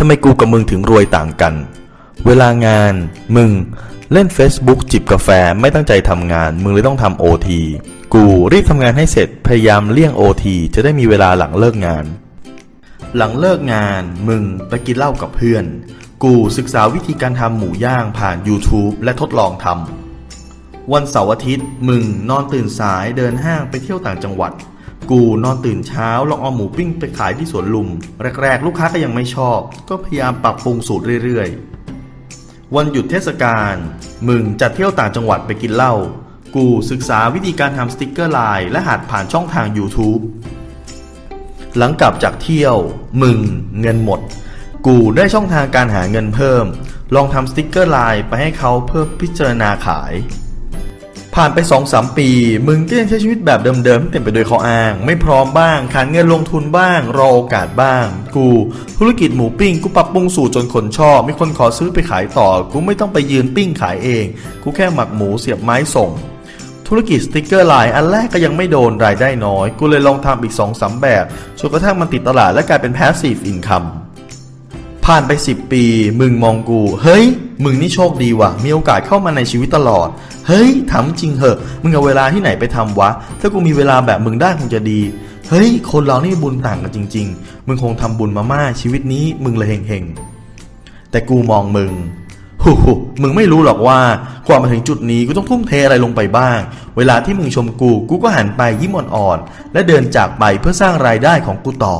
ทำไมกูกับมึงถึงรวยต่างกัน เวลางาน มึงเล่น Facebook จิบกาแฟไม่ตั้งใจทำงาน มึงเลยต้องทำโอทีกูรีบทำงานให้เสร็จพยายามเลี่ยงโอทีจะได้มีเวลาหลังเลิกงาน หลังเลิกงาน มึงไปกินเหล้ากับเพื่อน กูศึกษาวิธีการทำหมูย่างผ่าน YouTube และทดลองทำวันเสาร์อาทิตย์ มึงนอนตื่นสายเดินห้างไปเที่ยวต่างจังหวัด กูนอนตื่นเช้าลองเอาหมูปิ้งไปขายที่สวนลุม แรกๆ ลูกค้าก็ยังไม่ชอบ ก็พยายามปรับปรุงสูตรเรื่อยๆ วันหยุดเทศกาลมึงจัดเที่ยวต่างจังหวัดไปกินเหล้ากูศึกษาวิธีการทำสติกเกอร์ไลน์และหัดผ่านช่องทาง YouTube หลังกลับจากเที่ยว มึง เงินหมด กูได้ช่องทางการหาเงินเพิ่ม ลองทำสติกเกอร์ไลน์ไปให้เขาเพื่อพิจารณาขาย ผ่านไป2-3ปี มึงก็ยังใช้ชีวิตแบบเดิมๆที่เต็มไปด้วยข้ออ้าง ไม่พร้อมบ้างขาดเงินลงทุนบ้าง รอโอกาสบ้าง กู ธุรกิจหมูปิ้งกูปรับปรุงสูตรจนคนชอบ มีคนขอซื้อไปขายต่อ กูไม่ต้องไปยืนปิ้งขายเอง กูแค่หมักหมูเสียบไม้ส่ง ธุรกิจสติกเกอร์ลน์อันแรกก็ยังไม่โดนรายได้น้อย กูเลยลองทำอีก2อสแบบจนกระทั่งมันติดตลาดและกลายเป็น passive income ผ่านไป 10 ปี มึงมองกู เฮ้ย มึงนี่โชคดีว่ะ มีโอกาสเข้ามาในชีวิตตลอด เฮ้ยถามจริงเหอะ มึงเอาเวลาที่ไหนไปทำวะ ถ้ากูมีเวลาแบบมึงได้คงจะดี เฮ้ย คนเรานี่บุญต่างกันจริง ๆ มึงคงทำบุญมามากชีวิตนี้มึงเลยเฮงๆ แต่กูมองมึงหูหูมึงไม่รู้หรอกว่ากว่ามาถึงจุดนี้กูต้องทุ่มเทอะไรลงไปบ้าง เวลาที่มึงชมกู กูก็หันไปยิ้มอ่อนๆ และเดินจากไปเพื่อสร้างรายได้ของกูต่อ